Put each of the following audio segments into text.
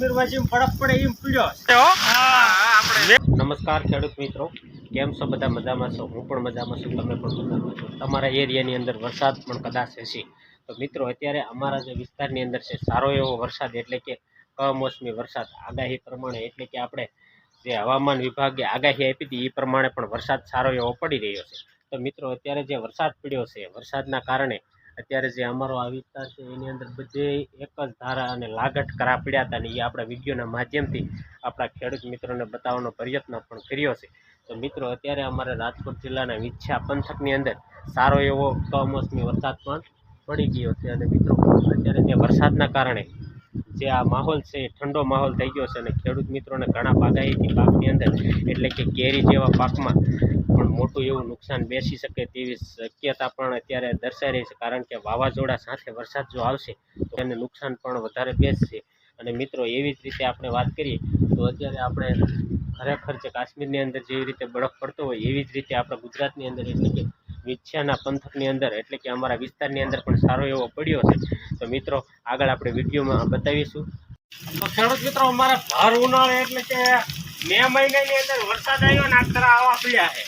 કાશ્મીરમાં જેમ પડે એમ પીડ્યો નમસ્કાર ખેડૂત મિત્રો કેમ છો? બધા મજામાં છો? હું પણ મજામાં છું. તમે પણ મજામાં છો? તમારા એરિયાની અંદર વરસાદ પણ કદાચ હશે. તો મિત્રો અત્યારે અમારા જે વિસ્તારની અંદર છે સારો એવો વરસાદ એટલે કે કમોસમી વરસાદ. આગાહી પ્રમાણે એટલે કે આપણે જે હવામાન વિભાગે આગાહી આપી હતી એ પ્રમાણે પણ વરસાદ સારો એવો પડી રહ્યો છે. તો મિત્રો અત્યારે જે વરસાદ પડ્યો છે વરસાદના કારણે અત્યારે જે અમારો આ વિસ્તાર છે, એની અંદર બધે એક જ ધારા અને લાગટ કરા પડ્યા હતા ને એ આપણા વિડીયોના માધ્યમથી આપણા ખેડૂત મિત્રોને બતાવવાનો પ્રયત્ન પણ કર્યો છે. તો મિત્રો, અત્યારે અમારે રાજકોટ જિલ્લાના વિછા પંથકની અંદર સારો એવો કમોસમી વરસાદ પણ પડી ગયો છે અને મિત્રો, અત્યારે જે વરસાદના કારણે જે આ માહોલ છે, ઠંડો માહોલ થઈ ગયો છે અને ખેડૂત મિત્રોને ઘણા બાગાયતી પાકની અંદર, એટલે કે કેરી જેવા પાકમાં પણ મોટું એવું નુકસાન બેસી શકે તેવી શક્યતા પણ અત્યારે દર્શાઈ રહી છે. કારણ કે વાવાઝોડા સાથે વરસાદ જો આવશે, તો એને નુકસાન પણ વધારે બેસશે. અને મિત્રો, એવી જ રીતે આપણે વાત કરીએ, તો અત્યારે આપણે ખરેખર જે કાશ્મીરની અંદર જેવી રીતે બરફ પડતો હોય, એવી જ રીતે આપણા ગુજરાતની અંદર એટલે કે વિછ્યાના પંથકની અંદર, એટલે કે અમારા વિસ્તારની અંદર પણ સારો એવો પડ્યો છે. તો મિત્રો, આગળ આપણે વિડીયોમાં બતાવીશું. તો ખેડૂત મિત્રો, અમારા ભાર ઉનાળે એટલે કે મે મહિનાની અંદર વરસાદ આવ્યો ને આ કરા આવા પડ્યા છે.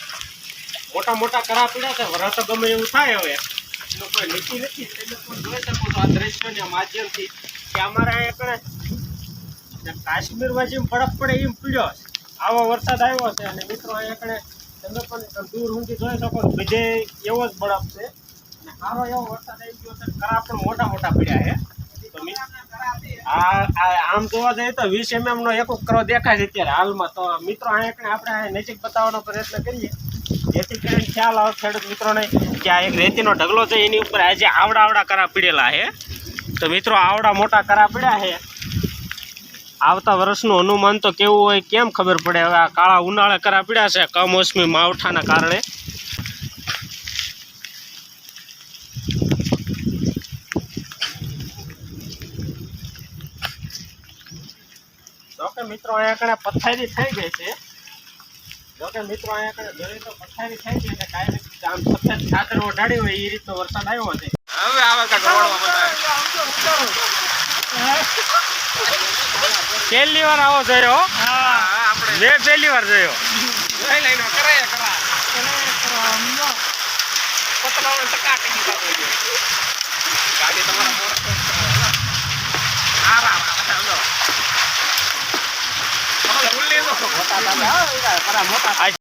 મોટા મોટા કરા પડ્યા છે વરસ ગમે એવું થાય હવે. એનું કોઈ નીતિ નથી તમે પણ જોઈ શકો છો આ દ્રશ્યના માધ્યમથી કે અમારા અહીંયા કાશ્મીરમાં જેમ બરફ પડે એમ પીડ્યો છે. આવો વરસાદ આવ્યો છે અને મિત્રો, અહીંયા તમે પણ દૂર ઊંધી જોઈ શકો છો. એવો જ છે. અને સારો એવો વરસાદ આવી ગયો છે. કરા પણ મોટા મોટા પડ્યા છે. આમ જોવા જઈએ તો વીસ એમએમ નો એક દેખાય છે અત્યારે હાલમાં. તો મિત્રો અહીંયા આપણે નજીક બતાવવાનો પ્રયત્ન કરીએ. જેથી કરીને ખ્યાલ આવે ખેડૂત મિત્રોને કે આ એક રેતીનો ઢગલો છે. એની ઉપર આજે આવડા આવડા કરા પીડેલા છે. તો મિત્રો આવડા મોટા કરા પડ્યા છે. આવતા વર્ષનું અનુમાન તો કેવું હોય કેમ ખબર પડે? હવે આ કાળા ઉનાળા કરા પીડ્યા છે કમોસમી માવઠાના કારણે. જોકે મિત્રો અહીંયા કણે પથારી થઈ ગઈ છે. જોકે મિત્રો અહીંયા કણે જોઈએ તો પથારી થઈ ગઈ છે. કાંઈ આમ સફેદ ખાતર ઓઢાડી હોય એ રીતનો વરસાદ આવ્યો છે. હવે આવા કાંઈક બધા. પહેલી વાર આવો જોયો. હો. હા, આપણે. મેં પહેલી વાર જોયો. મોટા